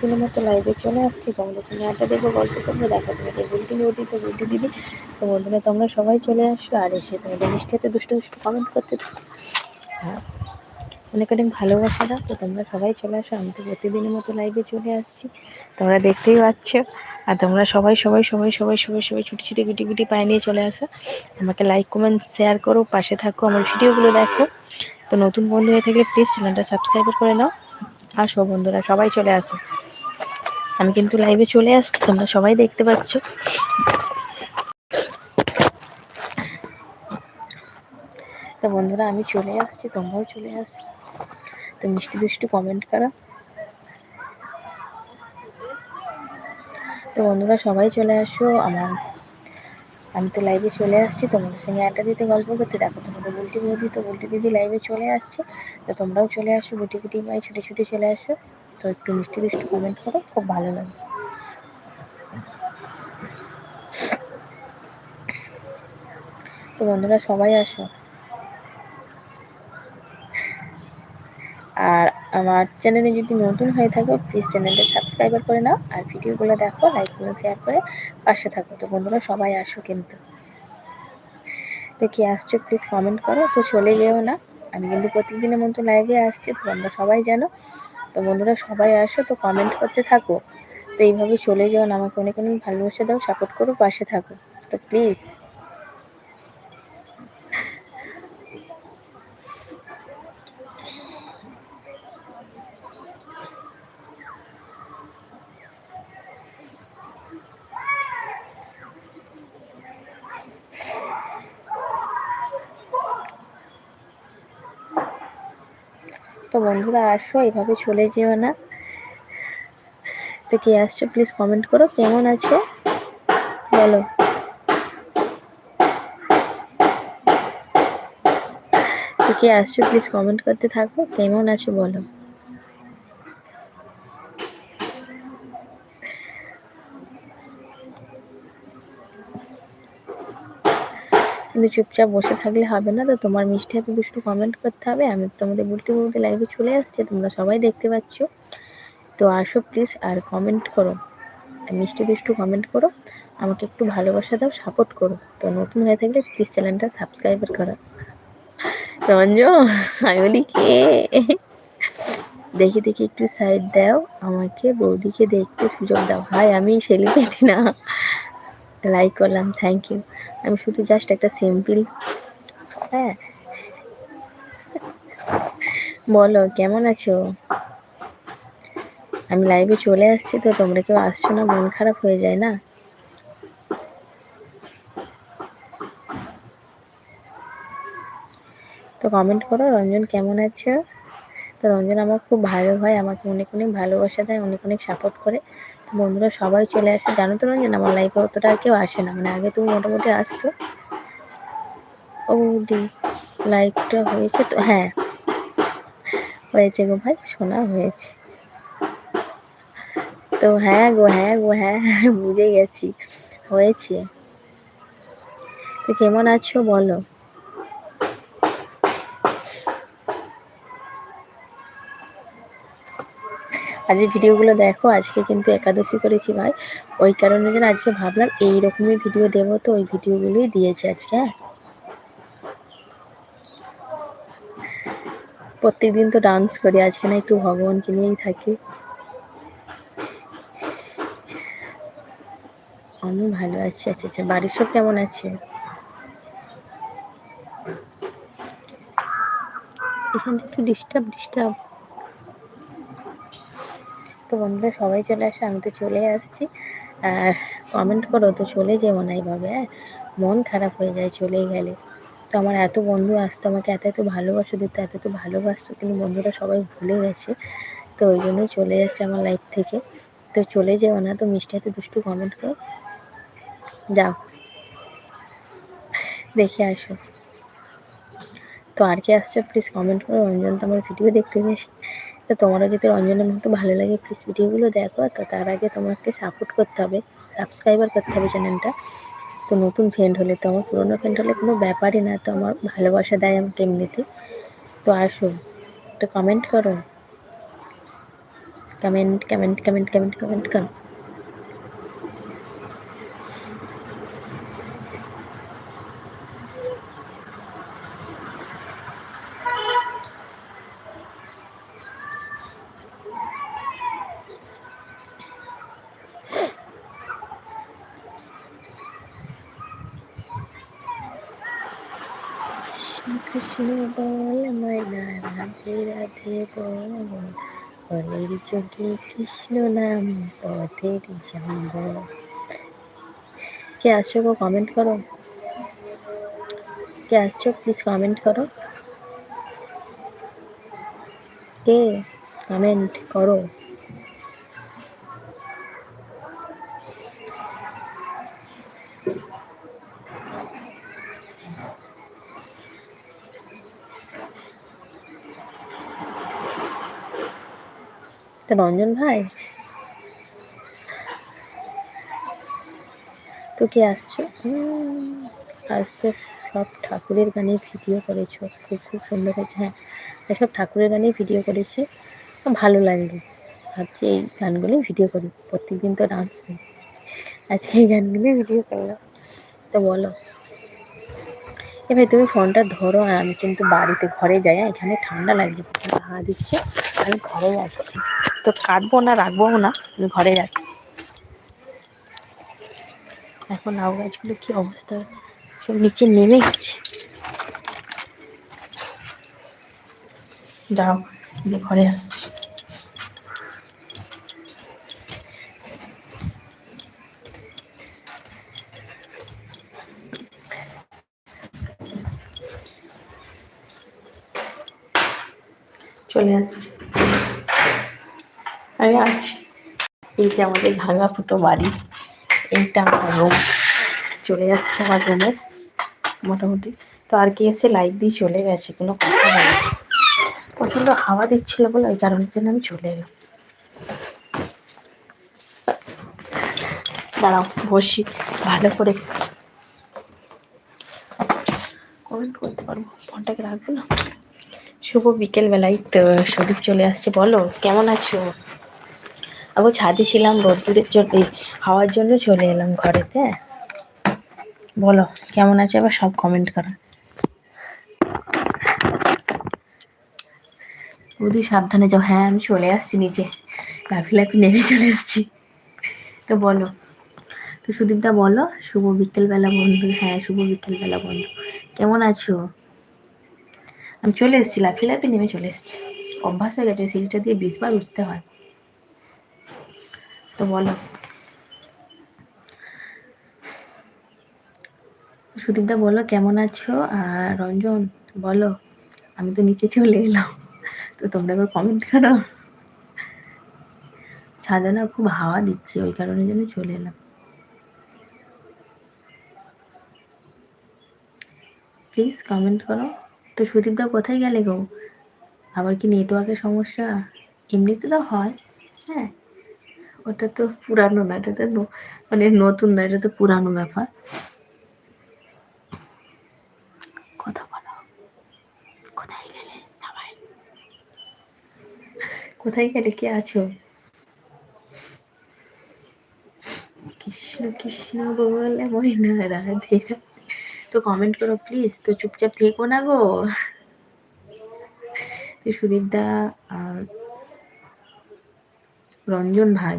দিনের লাইভে চলে আসছি, তোমাদের সঙ্গে আড্ডা দেবো, গল্প করব, দেখা তোমাদের বুলটি নদী তো বুলটি দিদি তো বন্ধুরা, তোমরা সবাই চলে আসো আর এসে তোমাদের মিষ্টিতে দুষ্টু দুষ্টু কমেন্ট করতে হ্যাঁ অনেক অনেক ভালোবাসা দাও। তো তোমরা সবাই চলে আসো, আমি তো প্রতিদিনের মতো লাইভে চলে আসছি। তোমরা দেখতেই পাচ্ছ। আর তোমরা সবাই সবাই সবাই সবাই সবাই সবাই ছুটি ছুটি গুটি গুটি পায়ে নিয়ে চলে আসো। আমাকে লাইক কমেন্ট শেয়ার করো, পাশে থাকো, আমার ভিডিওগুলো দেখো। তো নতুন বন্ধু হয়ে থাকলে প্লিজ চ্যানেলটা সাবস্ক্রাইব করে নাও। আসো বন্ধুরা, সবাই চলে আসো। আমি কিন্তু লাইভে চলে আসছি, তোমরা সবাই দেখতে পাচ্ছ। তো বন্ধুরা, আমি চলে আসছি, তোমরাও চলে আসো তো মিষ্টি দুষ্টু কমেন্ট করো। তো বন্ধুরা, সবাই চলে আসো আমার। আমি তো লাইভে চলে আসছি, তোমাদের সঙ্গে আড্ডা দিতে, গল্প করতে। দেখো, তোমাদের বলটি বৌদি তো বলটি দিদি লাইভে চলে আসছে। তো তোমরাও চলে আসো, গুটি গুটি মাই ছুটে ছুটে চলে আসো। তো একটু মিষ্টি মিষ্টি কমেন্ট করো, খুব ভালো লাগে। তো বন্ধুরা, সবাই আসো। আর আমার চ্যানেলে যদি নতুন হয়ে থাকো প্লিজ চ্যানেলটা সাবস্ক্রাইবার করে নাও। আর ভিডিওগুলো দেখো লাইক করে শেয়ার করে পাশে থাকো। তো বন্ধুরা, সবাই আসো কিন্তু। তো কি আসছো প্লিজ কমেন্ট করো। তো চলে যেও না। আমি কিন্তু প্রতিদিনের মতো লাইভে আসছি, তো তোমরা সবাই জানো। তো বন্ধুরা সবাই আসো, তো কমেন্ট করতে থাকো। তো এইভাবে চলে যাও, আমাকে অনেক অনেক ভালোবাসা দাও সাপোর্ট করো, পাশে থাকো। তো প্লিজ তো বন্ধুরা আসো, এভাবে চলে যেও না। তো কে আসছো প্লিজ কমেন্ট করো, কেমন আছো? বলো। কে আসছো প্লিজ কমেন্ট করতে থাকো, কেমন আছো বলো। কিন্তু চুপচাপ বসে থাকলে হবে না তো তোমার মিষ্টি হাতে দুষ্টু কমেন্ট করতে হবে। আমি তোমাদের বলতে বলতে লাইভে চলে আসছে, তোমরা সবাই দেখতে পাচ্ছ। তো আসো প্লিজ আর কমেন্ট করো। মিষ্টি দুষ্টু কমেন্ট করো। আমাকে একটু ভালোবাসা দাও সাপোর্ট করো। তো নতুন হয়ে থাকলে প্লিজ চ্যানেলটা সাবস্ক্রাইবার করো। রঞ্জন, আমি বলি, কে? দেখি দেখি একটু সাইড দাও। আমাকে বৌদিকে দেখতে সুযোগ দাও। ভাই, আমি সেলিব্রিটি না। লাইক করলাম থ্যাংক ইউ আমি শুধু জাস্ট একটা সিম্পল হ্যাঁ। বলো, কেমন আছো? আমি লাইভে চলে আসছি তো, তোমরা কেউ আসছো না, মন খারাপ হয়ে যায় না? তো কমেন্ট করো, রঞ্জন কেমন আছো? তো রঞ্জন আমার খুব ভালো হয়, আমাকে অনেক অনেক ভালোবাসা দেয়, অনেক অনেক সাপোর্ট করে। বন্ধুরা সবাই চলে আসে। জানো তো রঞ্জন, আমার লাইফে অতটা আর কেউ আসে না। মানে আগে তুমি মোটামুটি আসতো। ও দি লাইকটা হয়েছে তো হ্যাঁ। হয়েছে গো ভাই শোনা হয়েছে। তো হ্যাঁ গো হ্যাঁ গো হ্যাঁ হ্যাঁ বুঝে গেছি। হয়েছে। তো কেমন আছো বলো? আজকে ভিডিওগুলো দেখো, আজকে কিন্তু একাদশী করেছি ভাই। ওই কারণে যেন আজকে ভাবলাম এই রকমই ভিডিও দেবো তো, ওই ভিডিওগুলোই দিয়েছি আজকে হ্যাঁ। প্রত্যেক দিন তো ডান্স করি, আজকে না একটু ভগবানকে নিয়েই থাকি। আমি ভালো আছি আচ্ছা আচ্ছা বাড়ির সব কেমন আছে? এখানে একটু ডিস্টার্ব ডিস্টার্ব তো বন্ধুরা সবাই চলে আসে, আমি তো চলে আসছি। আর কমেন্ট করো তো চলে যেও না এইভাবে হ্যাঁ? মন খারাপ হয়ে যায় চলে গেলে। তো আমার এত বন্ধু আসতো, আমাকে এত এত ভালোবাসা দিত, এত এত ভালোবাসতো, কিন্তু বন্ধুরা সবাই ভুলে গেছে। তো ওই জন্যই চলে এসছে আমার লাইফ থেকে। তো চলে যেও না, তো মিষ্টি হাতে দুষ্টু কমেন্ট করো। যাও। দেখে আসো। তো আর কে আসছো প্লিজ কমেন্ট করো অঞ্জন তো আমার ভিডিও দেখতে বেশি তো তোমরা যদি রঞ্জনের মতো ভালো লাগে প্লিজ ভিডিওগুলো দেখো, তো তার আগে তোমাকে সাপোর্ট করতে হবে সাবস্ক্রাইবার করতে হবে চ্যানেলটা তো নতুন ফ্রেন্ড হলে তো আমার, পুরোনো ফ্রেন্ড হলে কোনো ব্যাপারই না, তো আমার ভালোবাসা দেয় আমাকে এমনিতে তো আসো, একটু কমেন্ট করো। Comment comment comment comment comment কর কৃষ্ণ বল ময়না রাধে রাধে বল বলের যোগে কৃষ্ণ নাম পথের জঙ্গল কে আসছো গো কমেন্ট করো? কে আসছো প্লিজ কমেন্ট করো। কে? কমেন্ট করো। তা রঞ্জন ভাই তো কি আসছো আজ তো সব ঠাকুরের গানে ভিডিও করেছ খুব খুব সুন্দর হয়েছে হ্যাঁ সব ঠাকুরের গানেই ভিডিও করেছি ভালো লাগল ভাবছি এই গানগুলোই ভিডিও করি প্রত্যেকদিন তো ডান্স নেই আজকে এই গানগুলোই ভিডিও করলাম তো বলো এবার তুমি ফোনটা ধরো আর আমি কিন্তু বাড়িতে ঘরে যাই এখানে ঠান্ডা লাগছে হাওয়া দিচ্ছে আমি ঘরে যাচ্ছি তো কাটবো না, রাখব না, আমি ঘরে যাচ্ছি এখন লাউ গাছগুলো কি অবস্থা? সব নিচে নেমে গেছে। দাও যে ঘরে আসছি। চলে আসছি। আমি আছি। এই যে আমাদের ভাঙা ফুটো বাড়ি, এইটা আমার রুম চলে আসছে আমার রুমে মোটামুটি। তো আর কি এসে লাইট দিয়ে চলে গেছে, কোনো কথা বলে প্রচণ্ড হাওয়া দিচ্ছিল বলে ওই কারণের জন্য আমি চলে এলাম। দাঁড়াও, বসি, ভালো করে কমেন্ট করতে পারব। ফোনটাকে রাখব না। শুভ বিকেলবেলায়, তো সুদীপ চলে আসছে, বলো, কেমন আছো? আগো ছাদে ছিলাম রোদ্দুরের জন্য হাওয়ার জন্য চলে এলাম ঘরেতে। বলো, কেমন আছে? আবার সব কমেন্ট করো। বৌদি, সাবধানে যাও। হ্যাঁ আমি চলে আসছি নিচে লাফি লাফি নেমে চলে এসেছি। তো বলো, তো সুদীপদা বলো, শুভ বিকেলবেলা বন্ধু। হ্যাঁ শুভ বিকেলবেলা বন্ধু। কেমন আছো? আমি চলে এসেছি, লাফি লাফি নেমে চলে এসেছি। অভ্যাস হয়ে গেছে, সিঁড়িটা দিয়ে বিশবার উঠতে হয়। তো বলো। সুদীপদা, বলো কেমন আছো? আর রঞ্জন, বলো, আমি তো নিচে চলে এলাম। তো তোমরা এবার কমেন্ট করো। ছাদে না খুব হাওয়া দিচ্ছে, ওই কারণে জন্য চলে এলাম। প্লিজ কমেন্ট করো। তো সুদীপদা কোথায় গেলে গো? আবার কি নেটওয়ার্কের সমস্যা? এমনিতে তো হয় হ্যাঁ? ওটা তো পুরানো না, এটা তো মানে নতুন না, এটা তো পুরানো ব্যাপার। কথা বলো। কোথায় গেলে? কোথায় গেলে? কে আছো? কৃষ্ণ কৃষ্ণ বলে ময়না, রাধে। তো কমেন্ট করো প্লিজ তো চুপচাপ থেকো না গো। তো সুদীপদা আর রঞ্জন ভাই।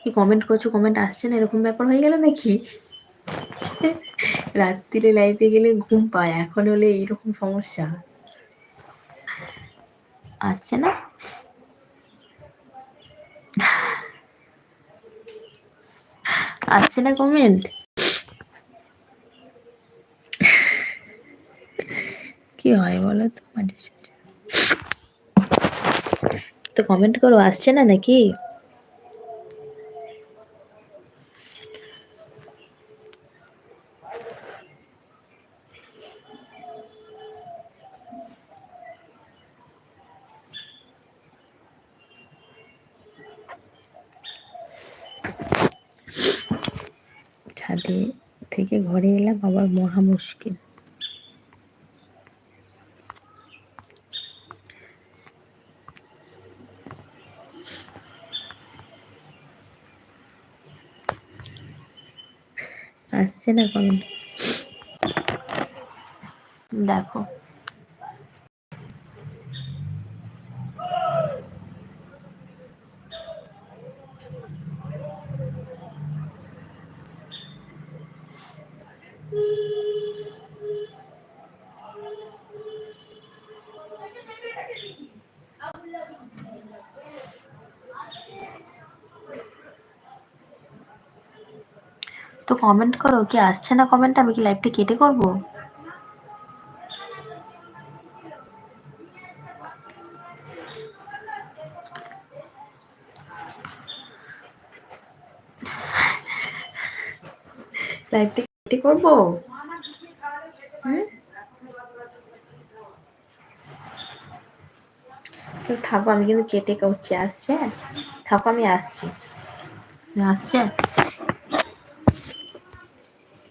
কি কমেন্ট করছ? কমেন্ট আসছে না? এরকম ব্যাপার হয়ে গেল নাকি? রাত্রিরে লাইফে গেলে ঘুম পায়, এখন হলে এইরকম সমস্যা। আসছে না? আসছে না কমেন্ট কি হয় বলো তো? মাঝে তো কমেন্ট করো আসছে না নাকি? ছাদে থেকে ঘরে এলাম আবার মহা মুশকিল। আসছে না কমেন্ট দেখো। তো কমেন্ট করো, কি আসছে না কমেন্ট আমি কি লাইভটা কেটে করব? কেটে থাকো, আমি কিন্তু কেটে করছি, আসছে? থাকো, আমি আসছি। আসছে?